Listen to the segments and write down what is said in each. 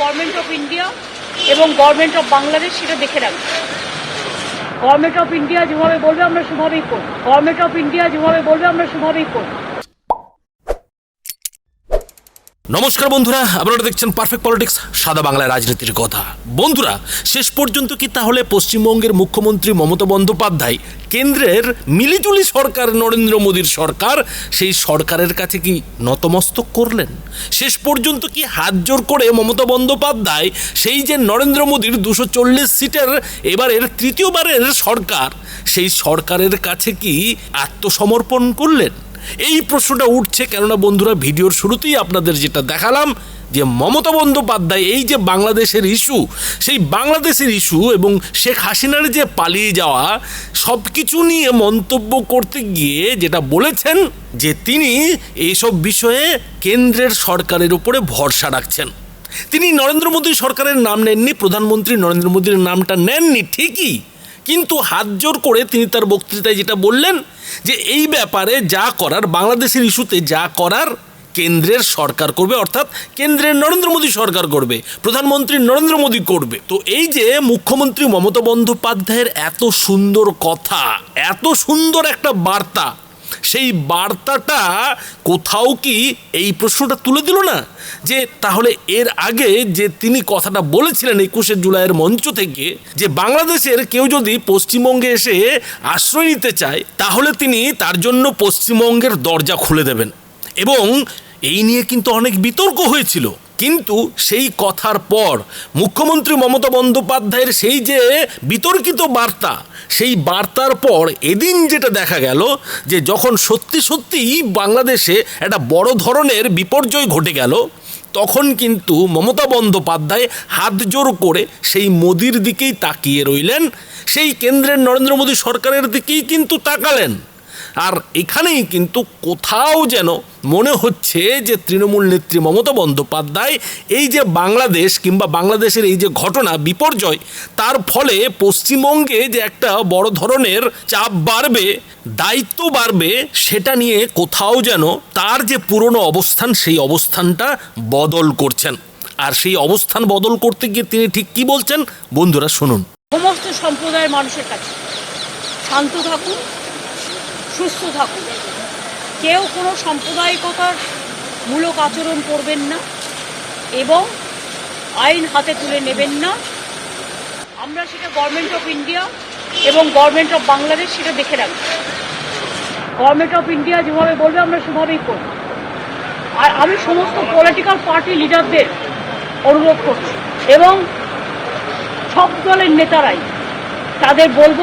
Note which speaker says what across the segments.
Speaker 1: Government of India এবং government of Bangladesh সেটা দেখে রাখবে। গভর্নমেন্ট অফ ইন্ডিয়া যেভাবে বলবে আমরা সেভাবেই করব। গভর্নমেন্ট অফ ইন্ডিয়া যেভাবে বলবে আমরা সেভাবেই করব।
Speaker 2: নমস্কার বন্ধুরা, আপনারা দেখছেন পারফেক্ট পলিটিক্স সাদা বাংলায় রাজনীতির কথা বন্ধুরা, শেষ পর্যন্ত কি তাহলে পশ্চিমবঙ্গের মুখ্যমন্ত্রী মমতা বন্দ্যোপাধ্যায় কেন্দ্রের মিলিজুলি সরকার নরেন্দ্র মোদীর সরকার, সেই সরকারের কাছে কি নতমস্তক করলেন? শেষ পর্যন্ত কি হাত জোর করে মমতা বন্দ্যোপাধ্যায় সেই যে নরেন্দ্র মোদীর দুশো চল্লিশ সিটের এবারের তৃতীয়বারের সরকার, সেই সরকারের কাছে কি আত্মসমর্পণ করলেন? এই প্রশ্নটা উঠছে কেননা বন্ধুরা, ভিডিওর শুরুতেই আপনাদের যেটা দেখালাম, যে মমতা বন্দ্যোপাধ্যায় এই যে বাংলাদেশের ইস্যু, সেই বাংলাদেশের ইস্যু এবং শেখ হাসিনার যে পালিয়ে যাওয়া সব কিছু নিয়ে মন্তব্য করতে গিয়ে যেটা বলেছেন, যে তিনি এইসব বিষয়ে কেন্দ্রের সরকারের উপরে ভরসা রাখছেন। তিনি নরেন্দ্র মোদী সরকারের নাম নেননি, প্রধানমন্ত্রী নরেন্দ্র মোদীর নামটা নেননি, ঠিকই। কিন্তু হাত জোর করে তিনি তার বক্তৃতায় যেটা বললেন যে এই ব্যাপারে যা করার বাংলাদেশের ইস্যুতে যা করার কেন্দ্রের সরকার করবে, অর্থাৎ কেন্দ্রের নরেন্দ্র মোদী সরকার করবে, প্রধানমন্ত্রী নরেন্দ্র মোদী করবে। তো এই যে মুখ্যমন্ত্রী মমতা বন্দ্যোপাধ্যায়ের এত সুন্দর কথা, এত সুন্দর একটা বার্তা সেই বার্তাটা কোথাও কি এই প্রশ্নটা তুলে দিল না? যে তাহলে এর আগে যে তিনি কথাটা বলেছিলেন একুশে জুলাইয়ের মঞ্চ থেকে, যে বাংলাদেশের কেউ যদি পশ্চিমবঙ্গে এসে আশ্রয় নিতে চায়, তাহলে তিনি তার জন্য পশ্চিমবঙ্গের দরজা খুলে দেবেন। এবং এই নিয়ে কিন্তু অনেক বিতর্ক হয়েছিল। কিন্তু সেই কথার পর মুখ্যমন্ত্রী মমতা বন্দ্যোপাধ্যায়ের সেই যে বিতর্কিত বার্তা, সেই বার্তার পর এদিন যেটা দেখা গেল যে যখন সত্যি সত্যিই বাংলাদেশে একটা বড় ধরনের বিপর্যয় ঘটে গেল, তখন কিন্তু মমতা বন্দ্যোপাধ্যায় হাত জোর করে সেই মোদির দিকেই তাকিয়ে রইলেন, সেই কেন্দ্রের নরেন্দ্র মোদী সরকারের দিকেই কিন্তু তাকালেন। আর এখানেই কিন্তু কোথাও যেন মনে হচ্ছে যে তৃণমূল নেত্রী মমতা বন্দ্যোপাধ্যায় এই যে বাংলাদেশ কিংবা বাংলাদেশের এই যে ঘটনা, বিপর্যয়, তার ফলে পশ্চিমবঙ্গে যে একটা বড় ধরনের চাপ বাড়বে, দায়িত্ব বাড়বে, সেটা নিয়ে কোথাও যেন তার যে পুরনো অবস্থান, সেই অবস্থানটা বদল করছেন। আর সেই অবস্থান বদল করতে গিয়ে তিনি ঠিক কি বলছেন? বন্ধুরা শুনুন।
Speaker 1: সমস্ত সম্প্রদায়ের মানুষের কাছে শান্ত থাকুন সুস্থ থাকুন। কেউ কোনো সাম্প্রদায়িকতার মূলক আচরণ করবেন না এবং আইন হাতে তুলে নেবেন না। আমরা সেটা গভর্নমেন্ট অফ ইন্ডিয়া এবং গভর্নমেন্ট অফ বাংলাদেশ সেটা দেখে রাখব। গভর্নমেন্ট অফ ইন্ডিয়া যেভাবে বলবে আমরা সেভাবেই করব। আর আমি সমস্ত পলিটিক্যাল পার্টি লিডারদের অনুরোধ করছি এবং সব দলের নেতারাই তাদের বলব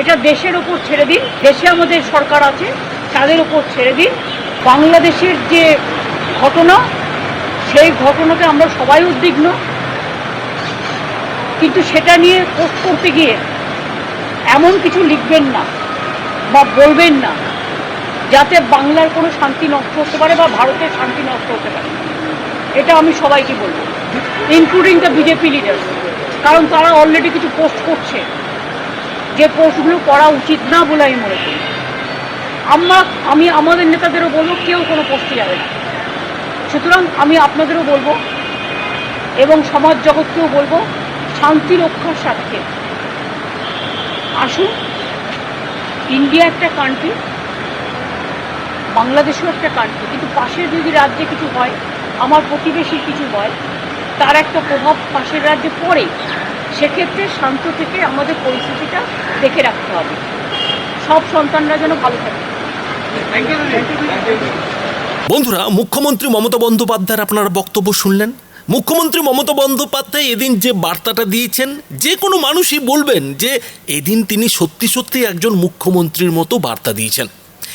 Speaker 1: এটা দেশের ওপর ছেড়ে দিন। দেশে আমাদের সরকার আছে, তাদের ওপর ছেড়ে দিন। বাংলাদেশের যে ঘটনা, সেই ঘটনাতে আমরা সবাই উদ্বিগ্ন। কিন্তু সেটা নিয়ে পোস্ট করতে গিয়ে এমন কিছু লিখবেন না বা বলবেন না, যাতে বাংলার কোনো শান্তি নষ্ট হতে পারে বা ভারতের শান্তি নষ্ট হতে পারে। এটা আমি সবাইকে বলব ইনক্লুডিং দ্য বিজেপি লিডার কারণ তারা অলরেডি কিছু পোস্ট করছে। যে পোস্টগুলো করা উচিত না বলে আমি মনে করি। আমরা, আমি আমাদের নেতাদেরও বলব, কেউ কোনো পোস্টে যাবে না। সুতরাং আমি আপনাদেরও বলব এবং সমাজ জগৎকেও বলব, শান্তি রক্ষার স্বার্থে। আসুন, ইন্ডিয়া একটা কান্ট্রি বাংলাদেশও একটা কান্ট্রি কিন্তু পাশের যদি রাজ্যে কিছু হয়, আমার প্রতিবেশীর কিছু হয়, তার একটা প্রভাব পাশের রাজ্যে পড়ে। সেক্ষেত্রে শান্ত থেকে আমাদের পরিস্থিতিটা দেখে রাখতে হবে। সব সন্তানরা যেন ভালো থাকে।
Speaker 2: বন্ধুরা মুখ্যমন্ত্রী মমতা বন্দ্যোপাধ্যায়ের আপনারা বক্তব্য শুনলেন। মুখ্যমন্ত্রী মমতা বন্দ্যোপাধ্যায় এদিন যে বার্তাটা দিয়েছেন যে কোনো মানুষই বলবেন যে এদিন তিনি সত্যি সত্যি একজন মুখ্যমন্ত্রীর মতো বার্তা দিয়েছেন।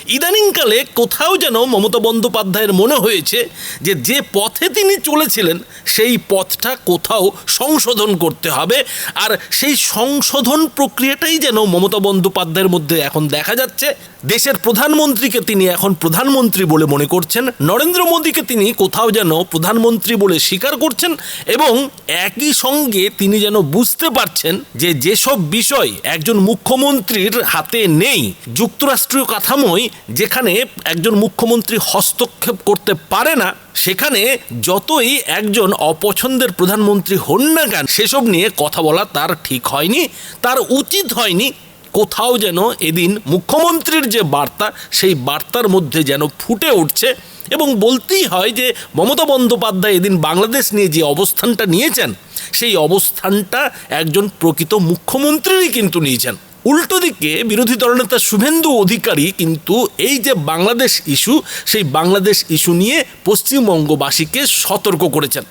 Speaker 2: ইদানিংকালে কোথাও যেন মমতা বন্দ্যোপাধ্যায়ের মনে হয়েছে যে যে পথে তিনি চলেছিলেন, সেই পথটা কোথাও সংশোধন করতে হবে। আর সেই সংশোধন প্রক্রিয়াটাই যেন মমতা বন্দ্যোপাধ্যায়ের মধ্যে এখন দেখা যাচ্ছে। দেশের প্রধানমন্ত্রীকে তিনি এখন প্রধানমন্ত্রী বলে মনে করছেন। নরেন্দ্র মোদীকে তিনি কোথাও যেন প্রধানমন্ত্রী বলে স্বীকার করছেন এবং একই সঙ্গে তিনি যেন বুঝতে পারছেন যে যেসব বিষয় একজন মুখ্যমন্ত্রীর হাতে নেই, যুক্তরাষ্ট্রীয় কাঠামোয় যেখানে একজন মুখ্যমন্ত্রী হস্তক্ষেপ করতে পারে না, সেখানে যতই একজন অপছন্দের প্রধানমন্ত্রী হন না কেন, সেসব নিয়ে কথা বলা তার ঠিক হয়নি, তার উচিত হয়নি কোথাও যেন এদিন মুখ্যমন্ত্রীর যে বার্তা, সেই বার্তার মধ্যে যেন ফুটে উঠছে এবং বলতেই হয় যে মমতা বন্দ্যোপাধ্যায় এদিন বাংলাদেশ নিয়ে যে অবস্থানটা নিয়েছেন, সেই অবস্থানটা একজন প্রকৃত মুখ্যমন্ত্রীরই কিন্তু নিয়েছেন। উল্টো দিকে বিরোধী দলনেতা শুভেন্দু অধিকারী কিন্তু এই যে বাংলাদেশ ইস্যু, সেই বাংলাদেশ ইস্যু নিয়ে পশ্চিমবঙ্গবাসীকে সতর্ক করেছেন।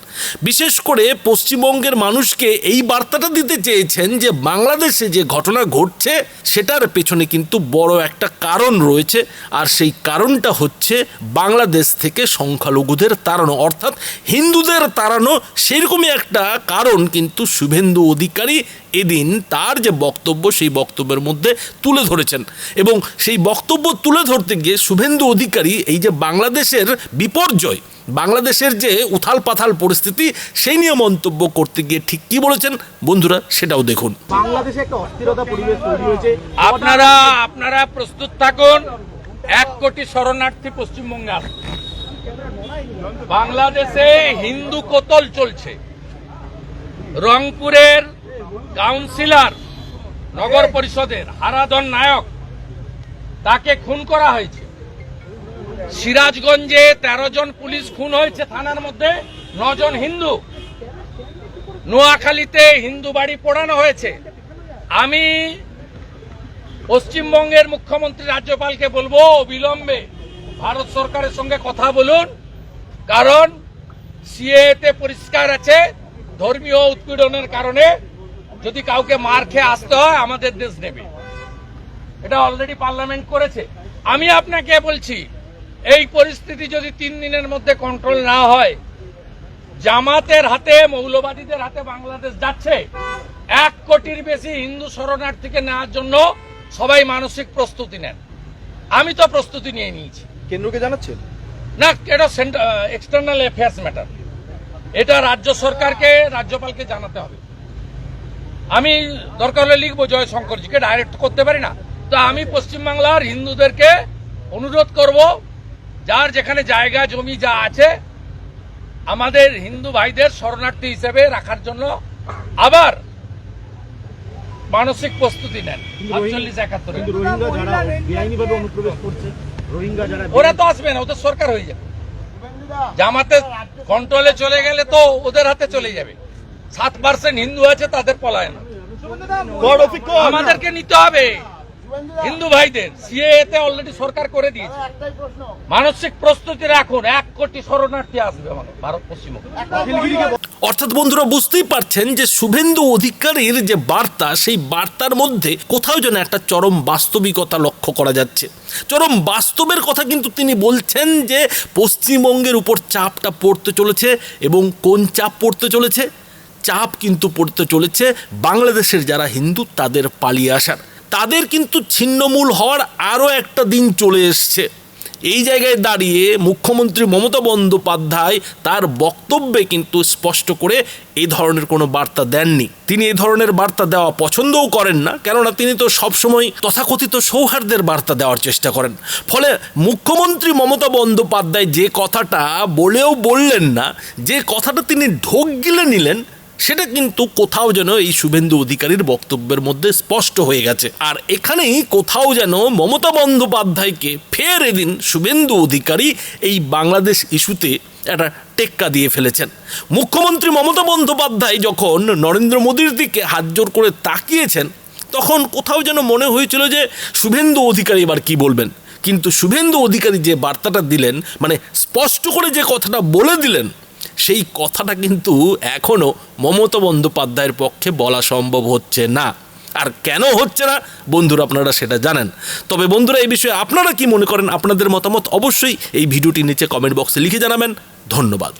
Speaker 2: বিশেষ করে পশ্চিমবঙ্গের মানুষকে এই বার্তাটা দিতে চেয়েছেন যে বাংলাদেশে যে ঘটনা ঘটছে, সেটার পেছনে কিন্তু বড় একটা কারণ রয়েছে। আর সেই কারণটা হচ্ছে বাংলাদেশ থেকে সংখ্যালঘুদের তাড়ানো। অর্থাৎ হিন্দুদের তাড়ানো, সেরকমই একটা কারণ কিন্তু শুভেন্দু অধিকারী এদিন তার যে বক্তব্য সেই বক্তব্যের মধ্যে তুলে ধরেছেন। এবং সেই বক্তব্য তুলে ধরতে গিয়ে শুভেন্দু অধিকারী এই যে বাংলাদেশের বিপর্যয় বাংলাদেশের যে উথাল পাথাল পরিস্থিতি সেই নিয়ে মন্তব্য করতে গিয়ে ঠিক কি বলেছেন? বন্ধুরা সেটাও দেখুন।
Speaker 3: বাংলাদেশে একটা অস্থিরতা পরিবেশ তৈরি হয়েছে।
Speaker 4: আপনারা আপনারা প্রস্তুত থাকুন এক কোটি শরণার্থী পশ্চিমবঙ্গে আসবে বাংলাদেশে হিন্দু কোতল চলছে? রংপুরের কাউন্সিলর নগর পরিষদের হারাধন নায়ক তাকে খুন করা হয়েছে। সিরাজগঞ্জে তেরো জন পুলিশ খুন হয়েছে থানার মধ্যে নজন হিন্দু। নোয়াখালীতে হিন্দু বাড়ি পোড়ানো হয়েছে। আমি পশ্চিমবঙ্গের মুখ্যমন্ত্রী রাজ্যপালকে বলব অবিলম্বে ভারত সরকারের সঙ্গে কথা বলুন। কারণ সিএতে পরিষ্কার আছে ধর্মীয় উৎপীড়নের কারণে যদি কাউকে মার খেয়ে আসতে হয় আমাদের দেশ নেবে এটা অলরেডি পার্লামেন্ট করেছে। আমি আপনাকে বলছি এই পরিস্থিতি যদি তিন দিনের মধ্যে কন্ট্রোল না হয় জামাতের হাতে মৌলবাদীদের হাতে বাংলাদেশ যাচ্ছে এক কোটির বেশি হিন্দু শরণার্থীকে নেওয়ার জন্য সবাই মানসিক প্রস্তুতি নেন। আমি তো প্রস্তুতি নিয়ে নিয়েছি।
Speaker 3: কেন্দ্রকে জানাচ্ছেন?
Speaker 4: না এটা এক্সটার্নাল অ্যাফেয়ার্স ম্যাটার এটা রাজ্য সরকারকে রাজ্যপালকে জানাতে হবে। আমি দরকার হলে লিখব জয়শঙ্করজিকে ডাইরেক্ট করতে পারি না। তো আমি পশ্চিমবাংলার হিন্দুদেরকে অনুরোধ করব যার যেখানে জায়গা জমি যা আছে আমাদের হিন্দু ভাইদের শরণার্থী হিসেবে রাখার জন্য আবার মানসিক প্রস্তুতি নেন। আটচল্লিশ একাত্তরে।
Speaker 3: কিন্তু রোহিঙ্গা যারা বেআইনিভাবে অনুপ্রবেশ করছে রোহিঙ্গা যারা
Speaker 4: ওরা তো আসবে না ওদের সরকার হয়ে যাবে। জামাতে কন্ট্রোলে চলে গেলে তো ওদের হাতে চলে যাবে। সাত পার্সেন্ট হিন্দু আছে তাদের পলায়ন আমাদেরকে নিতে হবে। হিন্দু ভাইদের। সিএতে অলরেডি সরকার করে দিয়েছে। মানসিক প্রস্তুতি রাখুন। এক কোটি শরণার্থী আসবে আমাদের ভারত পশ্চিমবঙ্গে।
Speaker 2: অর্থাৎ বন্ধুরা বুঝতেই পারছেন যে শুভেন্দু অধিকারীর যে বার্তা সেই বার্তার মধ্যে কোথাও যেন একটা চরম বাস্তবিকতা লক্ষ্য করা যাচ্ছে। চরম বাস্তবের কথা কিন্তু তিনি বলছেন যে পশ্চিমবঙ্গের উপর চাপটা পড়তে চলেছে এবং কোন চাপ পড়তে চলেছে? চাপ কিন্তু পড়তে চলেছে বাংলাদেশের যারা হিন্দু, তাদের পালিয়ে আসার। তাদের কিন্তু ছিন্নমূল হওয়ার আরও একটা দিন চলে এসছে। এই জায়গায় দাঁড়িয়ে মুখ্যমন্ত্রী মমতা বন্দ্যোপাধ্যায় তার বক্তব্যে কিন্তু স্পষ্ট করে এই ধরনের কোনো বার্তা দেননি। তিনি এই ধরনের বার্তা দেওয়া পছন্দও করেন না, কেননা তিনি তো সবসময় তথাকথিত সৌহার্দ্যের বার্তা দেওয়ার চেষ্টা করেন। ফলে মুখ্যমন্ত্রী মমতা বন্দ্যোপাধ্যায় যে কথাটা বলেও বললেন না, যে কথাটা তিনি ঢোক গিলে নিলেন সেটা কিন্তু কোথাও যেন এই শুভেন্দু অধিকারীর বক্তব্যের মধ্যে স্পষ্ট হয়ে গেছে। আর এখানেই কোথাও যেন মমতা বন্দ্যোপাধ্যায়কে ফের এদিন শুভেন্দু অধিকারী এই বাংলাদেশ ইস্যুতে একটা টেক্কা দিয়ে ফেলেছেন। মুখ্যমন্ত্রী মমতা বন্দ্যোপাধ্যায় যখন নরেন্দ্র মোদীর দিকে হাত জোর করে তাকিয়েছেন, তখন কোথাও যেন মনে হয়েছিল যে শুভেন্দু অধিকারী এবার কি বলবেন। কিন্তু শুভেন্দু অধিকারী যে বার্তাটা দিলেন মানে স্পষ্ট করে যে কথাটা বলে দিলেন সেই কথাটা কিন্তু এখনও মমতা বন্দ্যোপাধ্যায়ের পক্ষে বলা সম্ভব হচ্ছে না। আর কেন হচ্ছে না? বন্ধুরা, আপনারা সেটা জানেন। তবে বন্ধুরা, এই বিষয়ে আপনারা কি মনে করেন? আপনাদের মতামত অবশ্যই এই ভিডিওটি নিচে কমেন্ট বক্সে লিখে জানাবেন। ধন্যবাদ।